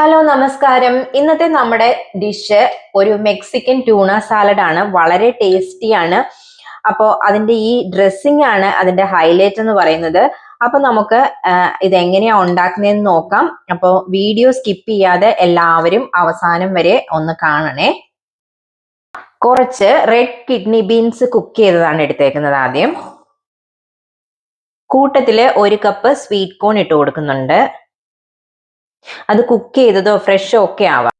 Hello നമസ്കാരം. ഇന്നത്തെ നമ്മുടെ ഡിഷ് ഒരു മെക്സിക്കൻ ട്യൂണ സാലഡ് ആണ്. വളരെ ടേസ്റ്റിയാണ് അപ്പോൾ അതിന്റെ ഈ ഡ്രസ്സിംഗ് ആണ് അതിന്റെ ഹൈലൈറ്റ് എന്ന് പറയുന്നത്. അപ്പൊ നമുക്ക് ഇതെങ്ങനെയാണ് ഉണ്ടാക്കുന്നതെന്ന് നോക്കാം. അപ്പോൾ വീഡിയോ സ്കിപ്പ് ചെയ്യാതെ എല്ലാവരും അവസാനം വരെ ഒന്ന് കാണണേ. കുറച്ച് റെഡ് കിഡ്നി ബീൻസ് കുക്ക് ചെയ്തതാണ് എടുത്തേക്കുന്നത് ആദ്യം. കൂട്ടത്തിൽ ഒരു കപ്പ് സ്വീറ്റ് കോൺ ഇട്ട് കൊടുക്കുന്നുണ്ട്. അത് കുക്ക് ചെയ്തതോ ഫ്രഷോ ഒക്കെ ആവാം.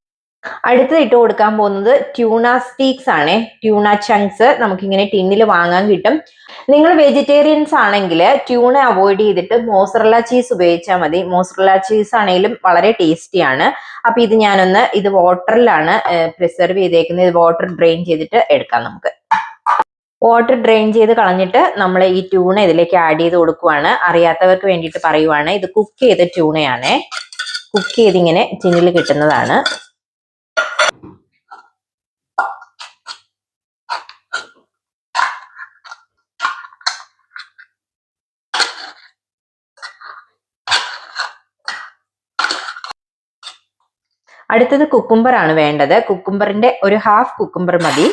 അടുത്തത് ഇട്ട് കൊടുക്കാൻ പോകുന്നത് ട്യൂണ സ്റ്റീക്സ് ആണ്. ട്യൂണ ചങ്ക്സ് നമുക്കിങ്ങനെ ടിന്നിൽ വാങ്ങാൻ കിട്ടും. നിങ്ങൾ വെജിറ്റേറിയൻസ് ആണെങ്കിൽ ട്യൂണ അവോയ്ഡ് ചെയ്തിട്ട് മോസറല്ല ചീസ് ഉപയോഗിച്ചാൽ മതി. മോസറല്ല ചീസ് ആണെങ്കിലും വളരെ ടേസ്റ്റിയാണ് അപ്പൊ ഇത് ഞാനൊന്ന് ഇത് വാട്ടറിലാണ് പ്രിസർവ് ചെയ്തേക്കുന്നത്. ഇത് വാട്ടർ ഡ്രെയിൻ ചെയ്തിട്ട് എടുക്കാം നമുക്ക്. വാട്ടർ ഡ്രെയിൻ ചെയ്ത് കളഞ്ഞിട്ട് നമ്മൾ ഈ ട്യൂണ ഇതിലേക്ക് ആഡ് ചെയ്ത് കൊടുക്കുവാണ്. അറിയാത്തവർക്ക് വേണ്ടിയിട്ട് പറയുവാണ്. ഇത് കുക്ക് ചെയ്ത ട്യൂണയാണ് കുക്ക് ചെയ്തിങ്ങനെ ടിന്നിൽ കിട്ടുന്നതാണ്. അടുത്തത് കുക്കുംബറാണ് വേണ്ടത്. കുക്കുംബറിന്റെ ഒരു ഹാഫ് കുക്കുംബർ മതി.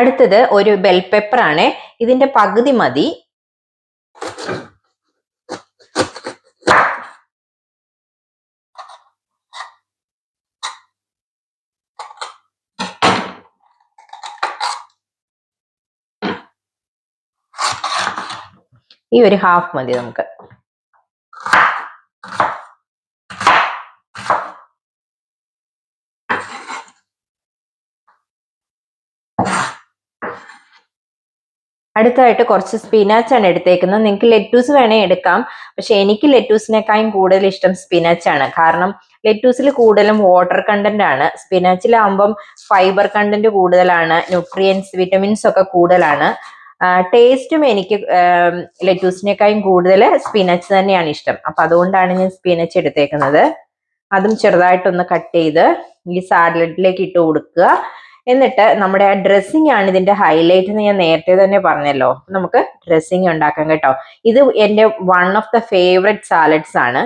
അടുത്തത് ഒരു ബെൽ പെപ്പർ ആണ്. ഇതിന്റെ പകുതി മതി. ഈ ഒരു ഹാഫ് മതി നമുക്ക്. അടുത്തതായിട്ട് കുറച്ച് സ്പിനാച്ച് ആണ് എടുത്തേക്കുന്നത്. നിങ്ങൾക്ക് ലെറ്റൂസ് വേണേ എടുക്കാം. പക്ഷെ എനിക്ക് ലെറ്റൂസിനേക്കാളും കൂടുതൽ ഇഷ്ടം സ്പിനാച്ച് ആണ്. കാരണം ലെറ്റൂസിൽ കൂടുതലും വാട്ടർ കണ്ടന്റ് ആണ്. സ്പിനാച്ചിലാവുമ്പം ഫൈബർ കണ്ടന്റ് കൂടുതലാണ്. ന്യൂട്രിയൻസ് വിറ്റമിൻസ് ഒക്കെ കൂടുതലാണ്. ടേസ്റ്റും എനിക്ക് ലെറ്റൂസിനേക്കാളും കൂടുതൽ സ്പിനച്ച് തന്നെയാണ് ഇഷ്ടം. അപ്പൊ അതുകൊണ്ടാണ് ഞാൻ സ്പിനച്ച് എടുത്തേക്കുന്നത്. അതും ചെറുതായിട്ടൊന്ന് കട്ട് ചെയ്ത് ഈ സാലഡിലേക്ക് ഇട്ട് കൊടുക്കുക. എന്നിട്ട് നമ്മുടെ ആ ഡ്രസ്സിംഗ് ആണ് ഇതിന്റെ ഹൈലൈറ്റ് എന്ന് ഞാൻ നേരത്തെ തന്നെ പറഞ്ഞല്ലോ. നമുക്ക് ഡ്രസ്സിംഗ് ഉണ്ടാക്കാം കേട്ടോ. ഇത് എന്റെ one of the favourite salads ആണ്.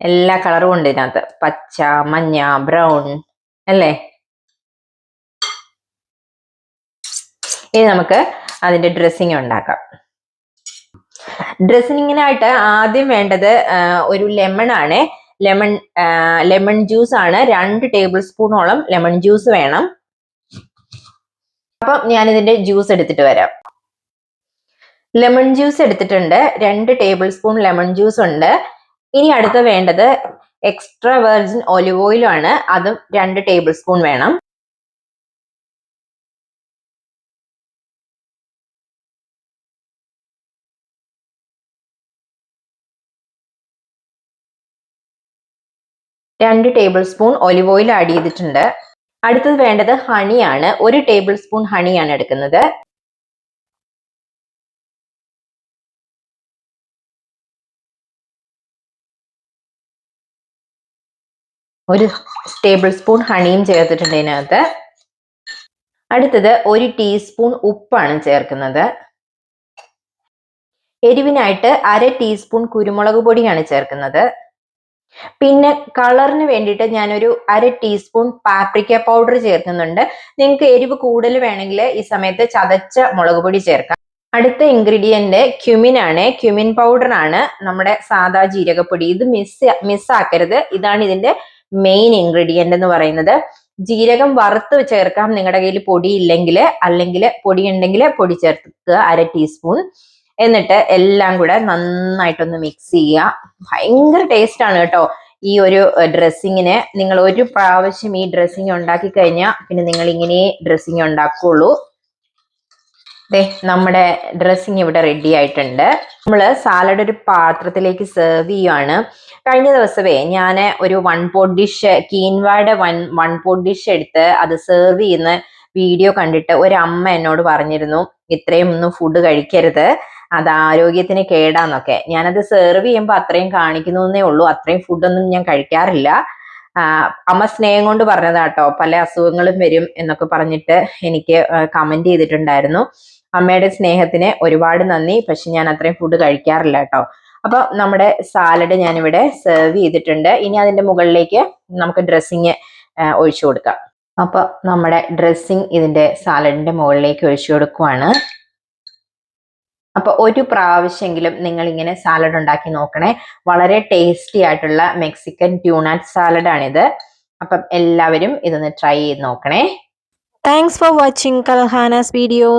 എല്ലാ കളറും ഉണ്ട് ഇതിനകത്ത്. പച്ച മഞ്ഞ ബ്രൗൺ അല്ലേ? ഇനി നമുക്ക് അതിന്റെ ഡ്രസ്സിങ് ഉണ്ടാക്കാം. ഡ്രസ്സിങ്ങിനായിട്ട് ആദ്യം വേണ്ടത് ഒരു ലെമൺ ആണ്. ലെമൺ ലെമൺ ജ്യൂസ് ആണ്. രണ്ട് ടേബിൾ സ്പൂണോളം ലെമൺ ജ്യൂസ് വേണം. അപ്പം ഞാൻ ഇതിന്റെ ജ്യൂസ് എടുത്തിട്ട് വരാം. ലെമൺ ജ്യൂസ് എടുത്തിട്ടുണ്ട്. രണ്ട് ടേബിൾ സ്പൂൺ ലെമൺ ജ്യൂസ് ഉണ്ട്. ഇനി അടുത്ത വേണ്ടത് എക്സ്ട്രാ വെർജിൻ ഒലിവ് ഓയിലും ആണ്. അതും രണ്ട് ടേബിൾ സ്പൂൺ വേണം. രണ്ട് tablespoon olive oil add ചെയ്തിട്ടുണ്ട്. അടുത്തത് വേണ്ടത് ഹണിയാണ് ഒരു ടേബിൾ സ്പൂൺ ഹണിയാണ് എടുക്കുന്നത്. ഒരു ടേബിൾ സ്പൂൺ ഹണിയും ചേർത്തിട്ടുണ്ട് ഇതിനകത്ത്. അടുത്തത് ഒരു ടീസ്പൂൺ ഉപ്പാണ് ചേർക്കുന്നത്. എരിവിനായിട്ട് അര ടീസ്പൂൺ കുരുമുളക് പൊടിയാണ് ചേർക്കുന്നത്. പിന്നെ കളറിന് വേണ്ടിയിട്ട് ഞാനൊരു അര ടീസ്പൂൺ പാപ്രിക്ക പൗഡർ ചേർക്കുന്നുണ്ട്. നിങ്ങൾക്ക് എരിവ് കൂടുതൽ വേണമെങ്കിൽ ഈ സമയത്ത് ചതച്ച മുളക് പൊടി ചേർക്കാം. അടുത്ത ഇൻഗ്രീഡിയന്റ് ക്യുമിൻ ആണ്. ക്യുമിൻ പൗഡർ ആണ് നമ്മുടെ സാദാ ജീരകപ്പൊടി. ഇത് മിസ് മിസ്സാക്കരുത് ഇതാണ് ഇതിന്റെ മെയിൻ ഇൻഗ്രീഡിയന്റ് എന്ന് പറയുന്നത്. ജീരകം വറുത്ത് ചേർക്കാം. നിങ്ങളുടെ കയ്യിൽ പൊടി ഇല്ലെങ്കിൽ അല്ലെങ്കിൽ പൊടി ഉണ്ടെങ്കിൽ പൊടി ചേർക്കുക. അര ടീസ്പൂൺ. എന്നിട്ട് എല്ലാം കൂടെ നന്നായിട്ടൊന്ന് മിക്സ് ചെയ്യുക. ഭയങ്കര ടേസ്റ്റ് ആണ് കേട്ടോ ഈ ഒരു ഡ്രസ്സിങ്ങിന് നിങ്ങൾ ഒരു പ്രാവശ്യം ഈ ഡ്രസ്സിങ് ഉണ്ടാക്കി കഴിഞ്ഞാൽ പിന്നെ നിങ്ങൾ ഇങ്ങനെ ഡ്രസ്സിങ് ഉണ്ടാക്കുള്ളൂ. ദേ നമ്മുടെ ഡ്രസ്സിങ് ഇവിടെ റെഡി ആയിട്ടുണ്ട്. നമ്മൾ സാലഡ് ഒരു പാത്രത്തിലേക്ക് സെർവ് ചെയ്യുവാണ്. കഴിഞ്ഞ ദിവസമേ ഞാൻ ഒരു വൺ പോട്ട് ഡിഷ് കീൻവായുടെ വൺ വൺ പോട്ട് ഡിഷ് എടുത്ത് അത് സെർവ് ചെയ്യുന്ന വീഡിയോ കണ്ടിട്ട് ഒരു അമ്മ എന്നോട് പറഞ്ഞിരുന്നു ഇത്രയും ഒന്നും ഫുഡ് കഴിക്കരുത്. അത് ആരോഗ്യത്തിന് കേടാന്നൊക്കെ. ഞാനത് സെർവ് ചെയ്യുമ്പോൾ അത്രയും കാണിക്കുന്നു എന്നേ ഉള്ളൂ. അത്രയും ഫുഡൊന്നും ഞാൻ കഴിക്കാറില്ല. അമ്മ സ്നേഹം കൊണ്ട് പറഞ്ഞതാട്ടോ. പല അസുഖങ്ങളും വരും എന്നൊക്കെ പറഞ്ഞിട്ട് എനിക്ക് കമന്റ് ചെയ്തിട്ടുണ്ടായിരുന്നു. അമ്മയുടെ സ്നേഹത്തിന് ഒരുപാട് നന്ദി. പക്ഷെ ഞാൻ അത്രയും ഫുഡ് കഴിക്കാറില്ല കേട്ടോ അപ്പൊ നമ്മുടെ സാലഡ് ഞാനിവിടെ സെർവ് ചെയ്തിട്ടുണ്ട്. ഇനി അതിന്റെ മുകളിലേക്ക് നമുക്ക് ഡ്രസ്സിങ് ഒഴിച്ചു കൊടുക്കാം. അപ്പൊ നമ്മുടെ ഡ്രസ്സിങ് ഇതിന്റെ സാലഡിന്റെ മുകളിലേക്ക് ഒഴിച്ചു കൊടുക്കുവാണ്. അപ്പൊ ഒരു പ്രാവശ്യമെങ്കിലും നിങ്ങൾ ഇങ്ങനെ സാലഡ് ഉണ്ടാക്കി നോക്കണേ. വളരെ ടേസ്റ്റി ആയിട്ടുള്ള മെക്സിക്കൻ ട്യൂണാറ്റ് സാലഡാണിത് അപ്പം എല്ലാവരും ഇതൊന്ന് ട്രൈ ചെയ്ത് നോക്കണേ. Thanks for watching Kalhana's video.